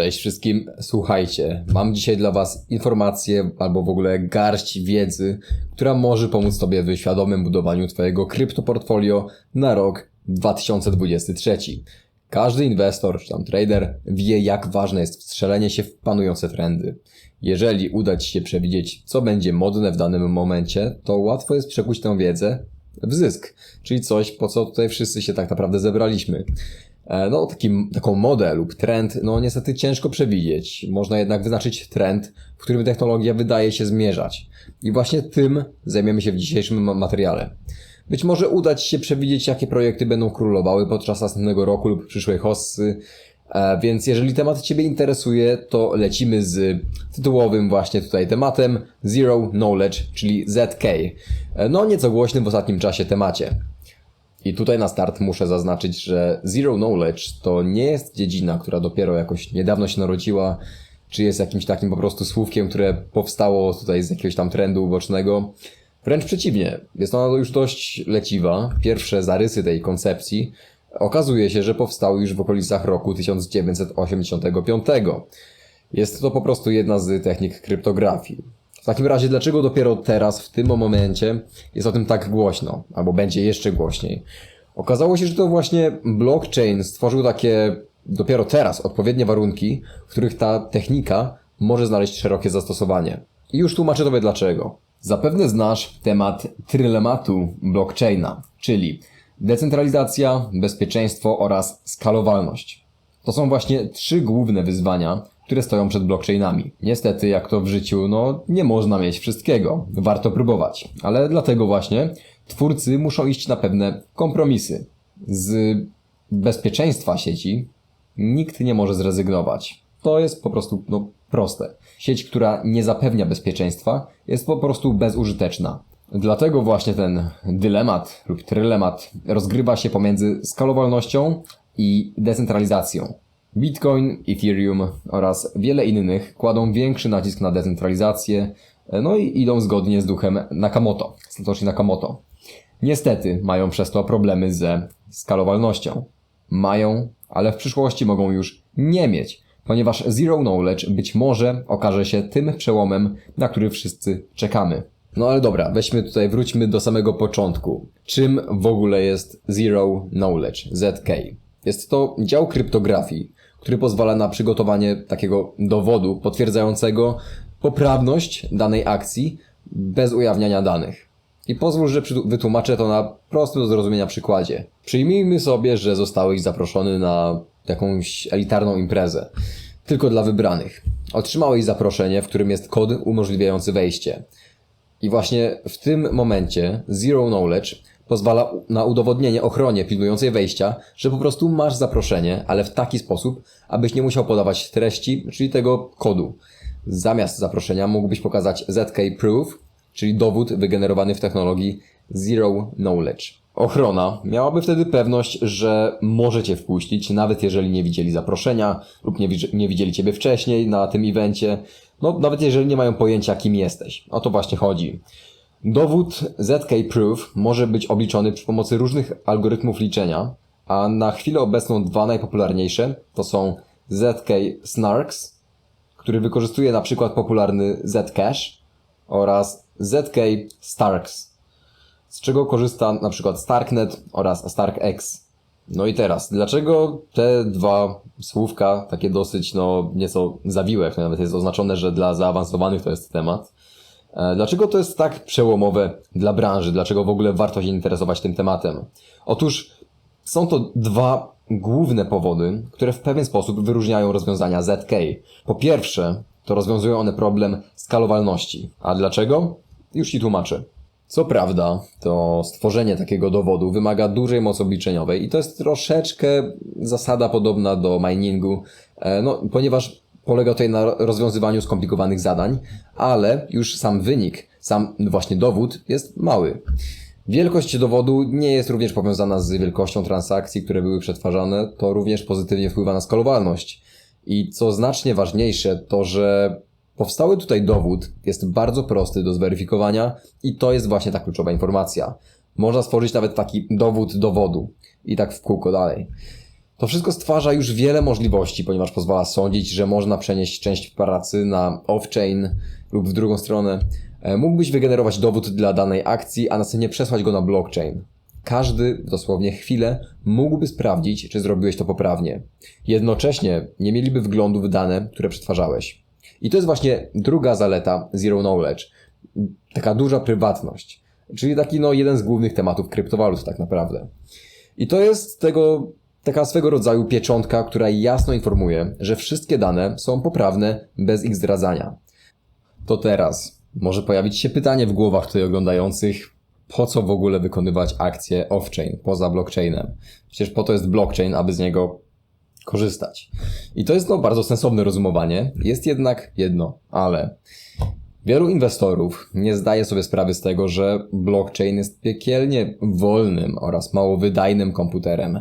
Cześć wszystkim, słuchajcie, mam dzisiaj dla Was informację albo w ogóle garść wiedzy, która może pomóc Tobie w świadomym budowaniu Twojego kryptoportfolio na rok 2023. Każdy inwestor czy tam trader wie, jak ważne jest wstrzelenie się w panujące trendy. Jeżeli uda Ci się przewidzieć, co będzie modne w danym momencie, to łatwo jest przekuć tę wiedzę w zysk, czyli coś, po co tutaj wszyscy się tak naprawdę zebraliśmy. E, No, taki, taką modę lub trend, no niestety ciężko przewidzieć. Można jednak wyznaczyć trend, w którym technologia wydaje się zmierzać. I właśnie tym zajmiemy się w dzisiejszym ma- materiale. Być może uda Ci się przewidzieć, jakie projekty będą królowały podczas następnego roku lub przyszłej hossy. E, Więc jeżeli temat Ciebie interesuje, to lecimy z tytułowym właśnie tutaj tematem Zero Knowledge, czyli ZK. E, No nieco głośnym w ostatnim czasie temacie. I tutaj na start muszę zaznaczyć, że Zero Knowledge to nie jest dziedzina, która dopiero jakoś niedawno się narodziła, czy jest jakimś takim po prostu słówkiem, które powstało tutaj z jakiegoś tam trendu ubocznego. Wręcz przeciwnie, jest ona już dość leciwa. Pierwsze zarysy tej koncepcji okazuje się, że powstały już w okolicach roku 1985. Jest to po prostu jedna z technik kryptografii. W takim razie, dlaczego dopiero teraz, w tym momencie, jest o tym tak głośno, albo będzie jeszcze głośniej? Okazało się, że to właśnie blockchain stworzył takie dopiero teraz odpowiednie warunki, w których ta technika może znaleźć szerokie zastosowanie. I już tłumaczę Tobie dlaczego. Zapewne znasz temat trylematu blockchaina, czyli decentralizacja, bezpieczeństwo oraz skalowalność. To są właśnie trzy główne wyzwania, które stoją przed blockchainami. Niestety, jak to w życiu, no nie można mieć wszystkiego. Warto próbować. Ale dlatego właśnie twórcy muszą iść na pewne kompromisy. Z bezpieczeństwa sieci nikt nie może zrezygnować. To jest po prostu no, proste. Sieć, która nie zapewnia bezpieczeństwa, jest po prostu bezużyteczna. Dlatego właśnie ten dylemat lub trylemat rozgrywa się pomiędzy skalowalnością i decentralizacją. Bitcoin, Ethereum oraz wiele innych kładą większy nacisk na decentralizację, no i idą zgodnie z duchem Nakamoto, Satoshi Nakamoto. Niestety mają przez to problemy ze skalowalnością. Mają, ale w przyszłości mogą już nie mieć, ponieważ Zero Knowledge być może okaże się tym przełomem, na który wszyscy czekamy. No ale dobra, weźmy tutaj, wróćmy do samego początku. Czym w ogóle jest Zero Knowledge, ZK? Jest to dział kryptografii, który pozwala na przygotowanie takiego dowodu potwierdzającego poprawność danej akcji bez ujawniania danych. I pozwól, że wytłumaczę to na prostym do zrozumienia przykładzie. Przyjmijmy sobie, że zostałeś zaproszony na jakąś elitarną imprezę, tylko dla wybranych. Otrzymałeś zaproszenie, w którym jest kod umożliwiający wejście. I właśnie w tym momencie Zero Knowledge pozwala na udowodnienie ochronie pilnującej wejścia, że po prostu masz zaproszenie, ale w taki sposób, abyś nie musiał podawać treści, czyli tego kodu. Zamiast zaproszenia mógłbyś pokazać ZK Proof, czyli dowód wygenerowany w technologii Zero Knowledge. Ochrona miałaby wtedy pewność, że możecie wpuścić, nawet jeżeli nie widzieli zaproszenia lub nie, nie widzieli Ciebie wcześniej na tym evencie, no nawet jeżeli nie mają pojęcia kim jesteś. O to właśnie chodzi. Dowód ZK Proof może być obliczony przy pomocy różnych algorytmów liczenia, a na chwilę obecną dwa najpopularniejsze to są ZK Snarks, który wykorzystuje na przykład popularny Zcash oraz ZK Starks, z czego korzysta na przykład Starknet oraz StarkX. No i teraz, dlaczego te dwa słówka, takie dosyć, no, nieco zawiłe, nawet jest oznaczone, że dla zaawansowanych to jest temat, Dlaczego to jest tak przełomowe dla branży? Dlaczego w ogóle warto się interesować tym tematem? Otóż są to dwa główne powody, które w pewien sposób wyróżniają rozwiązania ZK. Po pierwsze, to rozwiązują one problem skalowalności. A dlaczego? Już Ci tłumaczę. Co prawda, to stworzenie takiego dowodu wymaga dużej mocy obliczeniowej i to jest troszeczkę zasada podobna do miningu, e, no, ponieważ polega tutaj na rozwiązywaniu skomplikowanych zadań, ale już sam wynik, sam właśnie dowód jest mały. Wielkość dowodu nie jest również powiązana z wielkością transakcji, które były przetwarzane, to również pozytywnie wpływa na skalowalność. I co znacznie ważniejsze, to że powstały tutaj dowód jest bardzo prosty do zweryfikowania i to jest właśnie ta kluczowa informacja. Można stworzyć nawet taki dowód dowodu i tak w kółko dalej. To wszystko stwarza już wiele możliwości, ponieważ pozwala sądzić, że można przenieść część pracy na off-chain lub w drugą stronę. E, Mógłbyś wygenerować dowód dla danej akcji, a następnie przesłać go na blockchain. Każdy dosłownie chwilę mógłby sprawdzić, czy zrobiłeś to poprawnie. Jednocześnie nie mieliby wglądu w dane, które przetwarzałeś. I to jest właśnie druga zaleta Zero Knowledge. Taka duża prywatność. Czyli taki no, jeden z głównych tematów kryptowalut tak naprawdę. I to jest tego, taka swego rodzaju pieczątka, która jasno informuje, że wszystkie dane są poprawne bez ich zdradzania. To teraz może pojawić się pytanie w głowach tutaj oglądających, po co w ogóle wykonywać akcje off-chain, poza blockchainem? Przecież po to jest blockchain, aby z niego korzystać. I to jest no, bardzo sensowne rozumowanie. Jest jednak jedno, ale wielu inwestorów nie zdaje sobie sprawy z tego, że blockchain jest piekielnie wolnym oraz mało wydajnym komputerem.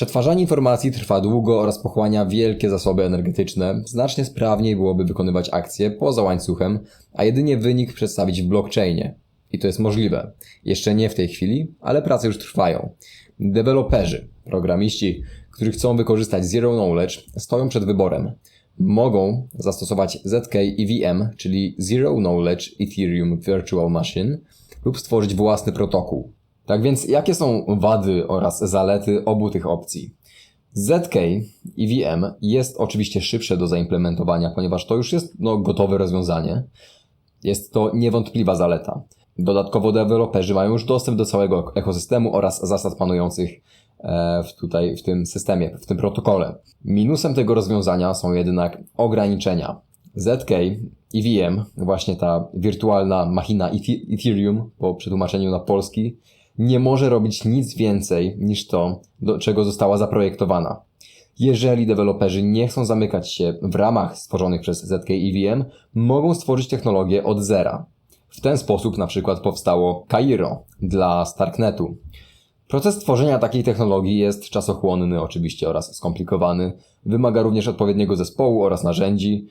Przetwarzanie informacji trwa długo oraz pochłania wielkie zasoby energetyczne. Znacznie sprawniej byłoby wykonywać akcje poza łańcuchem, a jedynie wynik przedstawić w blockchainie. I to jest możliwe. Jeszcze nie w tej chwili, ale prace już trwają. Deweloperzy, programiści, którzy chcą wykorzystać Zero Knowledge, stoją przed wyborem. Mogą zastosować ZK EVM, czyli Zero Knowledge Ethereum Virtual Machine, lub stworzyć własny protokół. Tak więc, jakie są wady oraz zalety obu tych opcji? ZK EVM jest oczywiście szybsze do zaimplementowania, ponieważ to już jest no, gotowe rozwiązanie. Jest to niewątpliwa zaleta. Dodatkowo deweloperzy mają już dostęp do całego ekosystemu oraz zasad panujących e, w, tutaj w tym systemie, w tym protokole. Minusem tego rozwiązania są jednak ograniczenia. ZK EVM, właśnie ta wirtualna machina Ethereum po przetłumaczeniu na polski, nie może robić nic więcej niż to, do czego została zaprojektowana. Jeżeli deweloperzy nie chcą zamykać się w ramach stworzonych przez ZK EVM, mogą stworzyć technologię od zera. W ten sposób na przykład powstało Cairo dla Starknetu. Proces tworzenia takiej technologii jest czasochłonny oczywiście oraz skomplikowany, wymaga również odpowiedniego zespołu oraz narzędzi.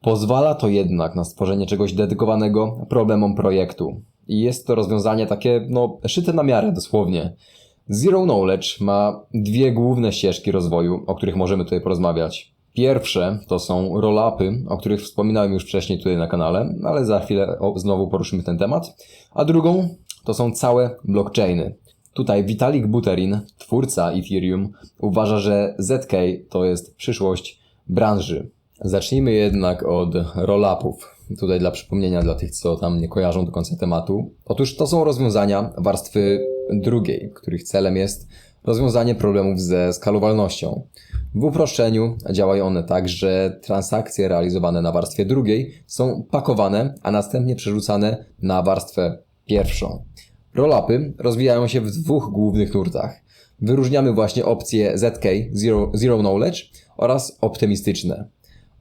Pozwala to jednak na stworzenie czegoś dedykowanego problemom projektu. I jest to rozwiązanie takie, no, szyte na miarę dosłownie. Zero Knowledge ma dwie główne ścieżki rozwoju, o których możemy tutaj porozmawiać. Pierwsze to są roll-upy, o których wspominałem już wcześniej tutaj na kanale, ale za chwilę znowu poruszymy ten temat. A drugą to są całe blockchainy. Tutaj Vitalik Buterin, twórca Ethereum, uważa, że ZK to jest przyszłość branży. Zacznijmy jednak od roll-upów. Tutaj dla przypomnienia dla tych, co tam nie kojarzą do końca tematu. Otóż to są rozwiązania warstwy drugiej, których celem jest rozwiązanie problemów ze skalowalnością. W uproszczeniu działają one tak, że transakcje realizowane na warstwie drugiej są pakowane, a następnie przerzucane na warstwę pierwszą. Rollupy rozwijają się w dwóch głównych nurtach. Wyróżniamy właśnie opcje ZK, Zero, Zero Knowledge oraz optymistyczne.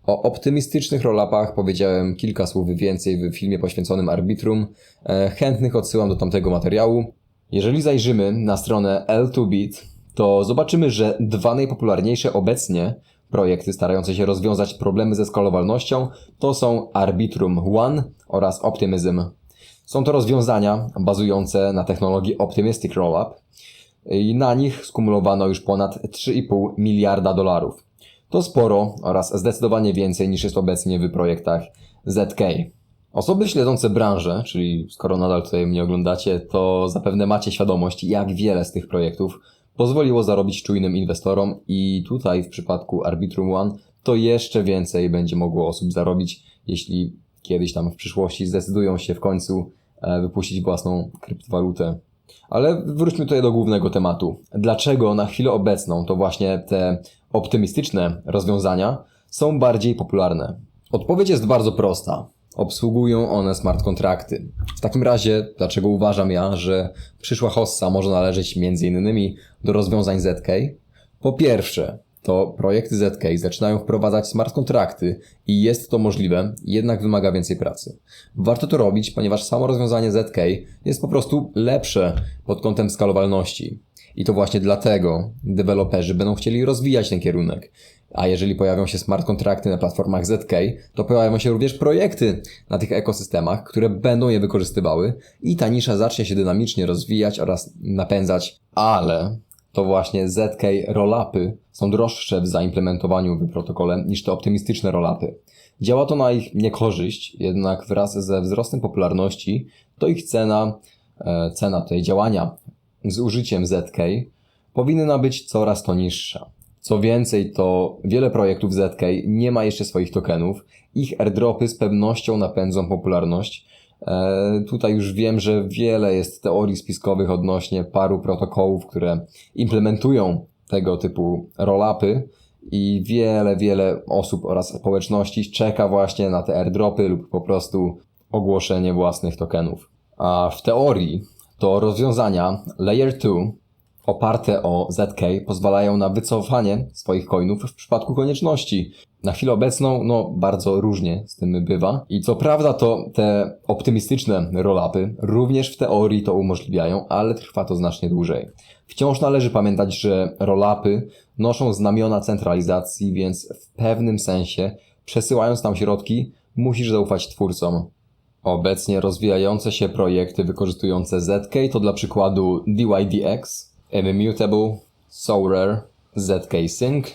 O optymistycznych rollupach powiedziałem kilka słów więcej w filmie poświęconym Arbitrum. E, Chętnych odsyłam do tamtego materiału. Jeżeli zajrzymy na stronę L2Bit, to zobaczymy, że dwa najpopularniejsze obecnie projekty starające się rozwiązać problemy ze skalowalnością to są Arbitrum One oraz Optimism. Są to rozwiązania bazujące na technologii Optimistic Rollup i na nich skumulowano już ponad 3,5 miliarda dolarów. To sporo oraz zdecydowanie więcej niż jest obecnie w projektach ZK. Osoby śledzące branżę, czyli skoro nadal tutaj mnie oglądacie, to zapewne macie świadomość, jak wiele z tych projektów pozwoliło zarobić czujnym inwestorom i tutaj w przypadku Arbitrum One to jeszcze więcej będzie mogło osób zarobić, jeśli kiedyś tam w przyszłości zdecydują się w końcu e, wypuścić własną kryptowalutę. Ale wróćmy tutaj do głównego tematu. Dlaczego na chwilę obecną to właśnie te optymistyczne rozwiązania są bardziej popularne? Odpowiedź jest bardzo prosta. Obsługują one smart kontrakty. W takim razie, dlaczego uważam ja, że przyszła hossa może należeć m.in. do rozwiązań ZK? Po pierwsze, to projekty ZK zaczynają wprowadzać smart kontrakty i jest to możliwe, jednak wymaga więcej pracy. Warto to robić, ponieważ samo rozwiązanie ZK jest po prostu lepsze pod kątem skalowalności. I to właśnie dlatego deweloperzy będą chcieli rozwijać ten kierunek. A jeżeli pojawią się smart kontrakty na platformach ZK, to pojawią się również projekty na tych ekosystemach, które będą je wykorzystywały i ta nisza zacznie się dynamicznie rozwijać oraz napędzać, ale to właśnie ZK rollupy są droższe w zaimplementowaniu w protokole niż te optymistyczne rollupy. Działa to na ich niekorzyść, jednak wraz ze wzrostem popularności to ich cena, e, cena tej działania z użyciem ZK powinna być coraz to niższa. Co więcej, to wiele projektów ZK nie ma jeszcze swoich tokenów. Ich airdropy z pewnością napędzą popularność. E, tutaj już wiem, że wiele jest teorii spiskowych odnośnie paru protokołów, które implementują tego typu rollupy i wiele, wiele osób oraz społeczności czeka właśnie na te airdropy lub po prostu ogłoszenie własnych tokenów. A w teorii to rozwiązania Layer 2 oparte o ZK pozwalają na wycofanie swoich coinów w przypadku konieczności. Na chwilę obecną, no, bardzo różnie z tym bywa. I co prawda to te optymistyczne rollupy również w teorii to umożliwiają, ale trwa to znacznie dłużej. Wciąż należy pamiętać, że rollupy noszą znamiona centralizacji, więc w pewnym sensie przesyłając tam środki, musisz zaufać twórcom. Obecnie rozwijające się projekty wykorzystujące ZK to dla przykładu DYDX, Immutable, Sorare, ZK Sync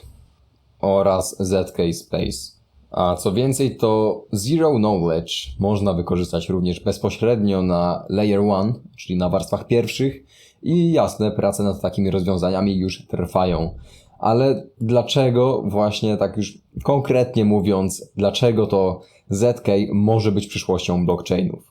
oraz ZK Space. A co więcej, to Zero Knowledge można wykorzystać również bezpośrednio na Layer 1, czyli na warstwach pierwszych i jasne, prace nad takimi rozwiązaniami już trwają. Ale dlaczego właśnie tak już konkretnie mówiąc, dlaczego to ZK może być przyszłością blockchainów?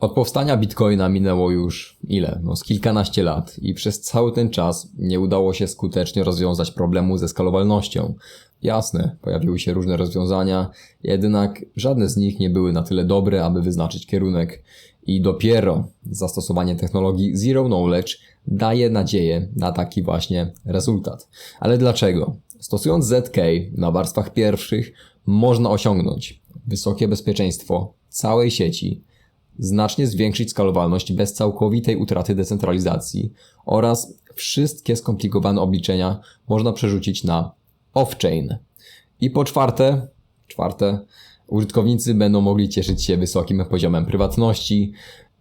Od powstania Bitcoina minęło już ile? No z kilkanaście lat i przez cały ten czas nie udało się skutecznie rozwiązać problemu ze skalowalnością. Jasne, pojawiły się różne rozwiązania, jednak żadne z nich nie były na tyle dobre, aby wyznaczyć kierunek. I dopiero zastosowanie technologii Zero Knowledge daje nadzieję na taki właśnie rezultat. Ale dlaczego? Stosując ZK na warstwach pierwszych można osiągnąć wysokie bezpieczeństwo całej sieci, znacznie zwiększyć skalowalność bez całkowitej utraty decentralizacji oraz wszystkie skomplikowane obliczenia można przerzucić na off-chain. I po czwarte, czwarte, użytkownicy będą mogli cieszyć się wysokim poziomem prywatności.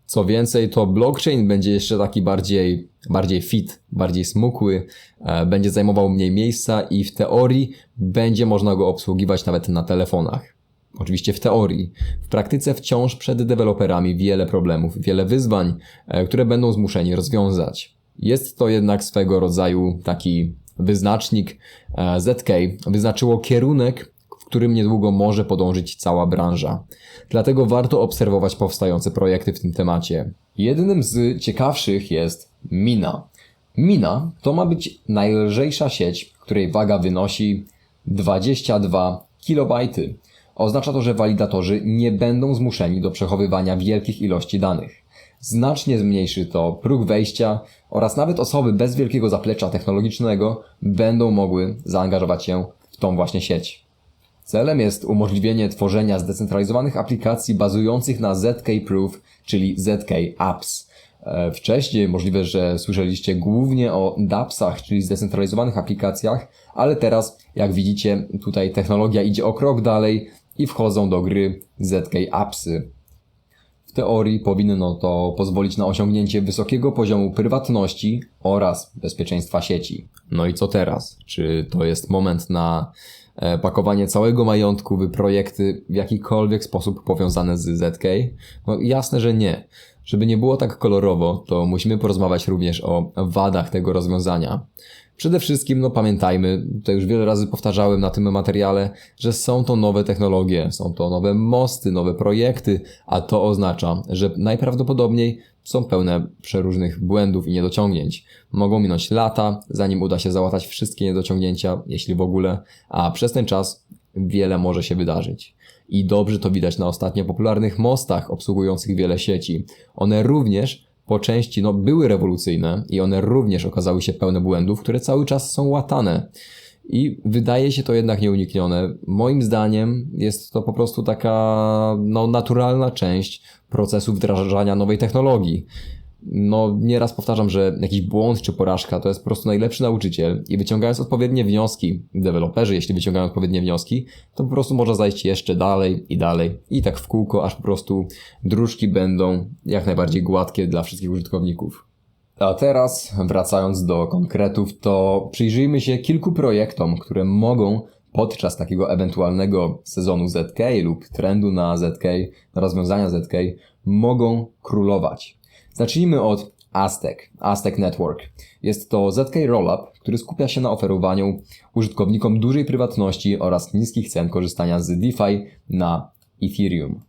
Co więcej, to blockchain będzie jeszcze taki bardziej, bardziej fit, bardziej smukły, e, będzie zajmował mniej miejsca i w teorii będzie można go obsługiwać nawet na telefonach. Oczywiście w teorii. W praktyce wciąż przed deweloperami wiele problemów, wiele wyzwań, e, które będą zmuszeni rozwiązać. Jest to jednak swego rodzaju taki wyznacznik. E, ZK wyznaczyło kierunek, w którym niedługo może podążyć cała branża. Dlatego warto obserwować powstające projekty w tym temacie. Jednym z ciekawszych jest Mina. Mina to ma być najlżejsza sieć, której waga wynosi 22 kilobajty. Oznacza to, że walidatorzy nie będą zmuszeni do przechowywania wielkich ilości danych. Znacznie zmniejszy to próg wejścia oraz nawet osoby bez wielkiego zaplecza technologicznego będą mogły zaangażować się w tą właśnie sieć. Celem jest umożliwienie tworzenia zdecentralizowanych aplikacji bazujących na ZK Proof, czyli ZK Apps. E, wcześniej możliwe, że słyszeliście głównie o DAppsach, czyli zdecentralizowanych aplikacjach, ale teraz, jak widzicie, tutaj technologia idzie o krok dalej i wchodzą do gry ZK Appsy. W teorii powinno to pozwolić na osiągnięcie wysokiego poziomu prywatności oraz bezpieczeństwa sieci. No i co teraz? Czy to jest moment na e, pakowanie całego majątku w projekty w jakikolwiek sposób powiązane z ZK? No jasne, że nie. Żeby nie było tak kolorowo, to musimy porozmawiać również o wadach tego rozwiązania. Przede wszystkim, no pamiętajmy, to już wiele razy powtarzałem na tym materiale, że są to nowe technologie, są to nowe mosty, nowe projekty, a to oznacza, że najprawdopodobniej są pełne przeróżnych błędów i niedociągnięć. Mogą minąć lata, zanim uda się załatać wszystkie niedociągnięcia, jeśli w ogóle, a przez ten czas wiele może się wydarzyć. I dobrze to widać na ostatnio popularnych mostach obsługujących wiele sieci. One również po części no, były rewolucyjne i one również okazały się pełne błędów, które cały czas są łatane. I wydaje się to jednak nieuniknione. Moim zdaniem jest to po prostu taka no, naturalna część procesu wdrażania nowej technologii no nieraz powtarzam, że jakiś błąd czy porażka to jest po prostu najlepszy nauczyciel i wyciągając odpowiednie wnioski, deweloperzy, jeśli wyciągają odpowiednie wnioski, to po prostu można zajść jeszcze dalej i dalej i tak w kółko, aż po prostu dróżki będą jak najbardziej gładkie dla wszystkich użytkowników. A teraz, wracając do konkretów, to przyjrzyjmy się kilku projektom, które mogą podczas takiego ewentualnego sezonu ZK lub trendu na ZK, na rozwiązania ZK, mogą królować. Zacznijmy od Aztec, Aztec Network. Jest to ZK Rollup, który skupia się na oferowaniu użytkownikom dużej prywatności oraz niskich cen korzystania z DeFi na Ethereum.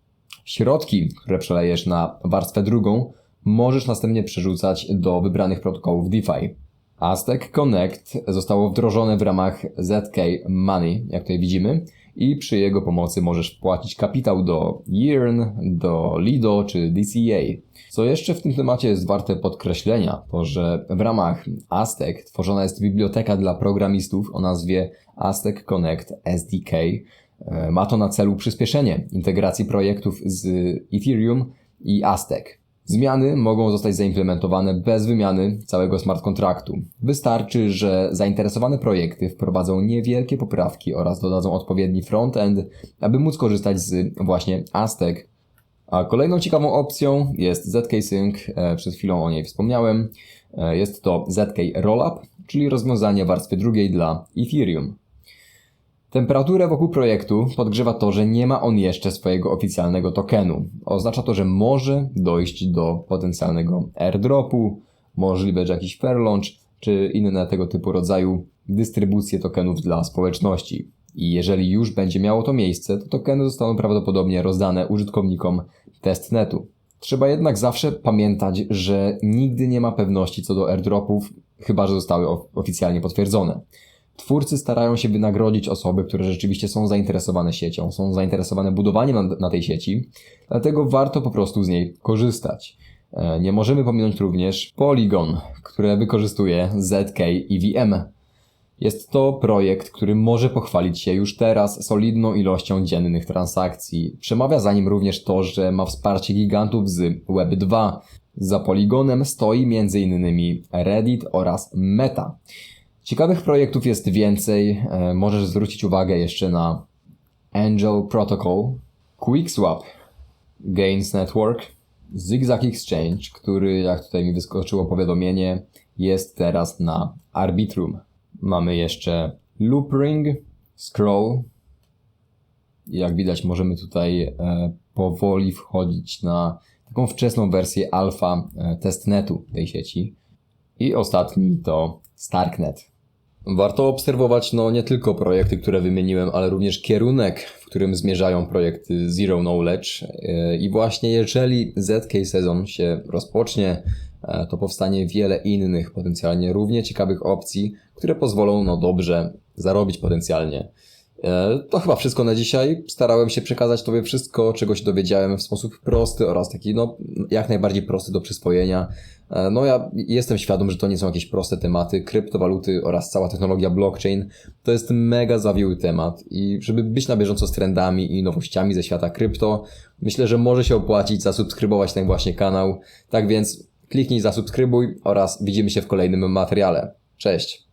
Środki, które przelejesz na warstwę drugą, możesz następnie przerzucać do wybranych protokołów DeFi. Aztec Connect zostało wdrożone w ramach ZK Money, jak tutaj widzimy, i przy jego pomocy możesz wpłacić kapitał do Yearn, do Lido czy DCA. Co jeszcze w tym temacie jest warte podkreślenia, to że w ramach Aztec tworzona jest biblioteka dla programistów o nazwie Aztec Connect SDK. E, Ma to na celu przyspieszenie integracji projektów z Ethereum i Aztec. Zmiany mogą zostać zaimplementowane bez wymiany całego smart kontraktu. Wystarczy, że zainteresowane projekty wprowadzą niewielkie poprawki oraz dodadzą odpowiedni frontend, aby móc korzystać z właśnie Aztec. A kolejną ciekawą opcją jest ZK Sync, e, przed chwilą o niej wspomniałem. E, Jest to ZK Rollup, czyli rozwiązanie warstwy drugiej dla Ethereum. Temperaturę wokół projektu podgrzewa to, że nie ma on jeszcze swojego oficjalnego tokenu. Oznacza to, że może dojść do potencjalnego airdropu, możliwe, że jakiś fair launch, czy inne tego typu rodzaju dystrybucje tokenów dla społeczności. I jeżeli już będzie miało to miejsce, to tokeny zostaną prawdopodobnie rozdane użytkownikom testnetu. Trzeba jednak zawsze pamiętać, że nigdy nie ma pewności co do airdropów, chyba że zostały of- oficjalnie potwierdzone. Twórcy starają się wynagrodzić osoby, które rzeczywiście są zainteresowane siecią, są zainteresowane budowaniem na, na tej sieci, dlatego warto po prostu z niej korzystać. E, Nie możemy pominąć również Polygon, które wykorzystuje ZK EVM. Jest to projekt, który może pochwalić się już teraz solidną ilością dziennych transakcji. Przemawia za nim również to, że ma wsparcie gigantów z Web2. Za Polygonem stoi m.in. Reddit oraz Meta. Ciekawych projektów jest więcej. E, Możesz zwrócić uwagę jeszcze na Angel Protocol, QuickSwap, Gains Network, Zigzag Exchange, który, jak tutaj mi wyskoczyło powiadomienie, jest teraz na Arbitrum. Mamy jeszcze Loopring, Scroll. Jak widać, możemy tutaj e, powoli wchodzić na taką wczesną wersję alfa e, testnetu tej sieci. I ostatni to Starknet. Warto obserwować no, nie tylko projekty, które wymieniłem, ale również kierunek, w którym zmierzają projekty Zero Knowledge. Yy, I właśnie jeżeli ZK sezon się rozpocznie, e, to powstanie wiele innych potencjalnie równie ciekawych opcji, które pozwolą no, dobrze zarobić potencjalnie. E, To chyba wszystko na dzisiaj. Starałem się przekazać Tobie wszystko, czego się dowiedziałem w sposób prosty oraz taki, no, jak najbardziej prosty do przyswojenia. E, No, ja jestem świadom, że to nie są jakieś proste tematy. Kryptowaluty oraz cała technologia blockchain to jest mega zawiły temat i żeby być na bieżąco z trendami i nowościami ze świata krypto, myślę, że może się opłacić zasubskrybować ten właśnie kanał. Tak więc kliknij zasubskrybuj oraz widzimy się w kolejnym materiale. Cześć!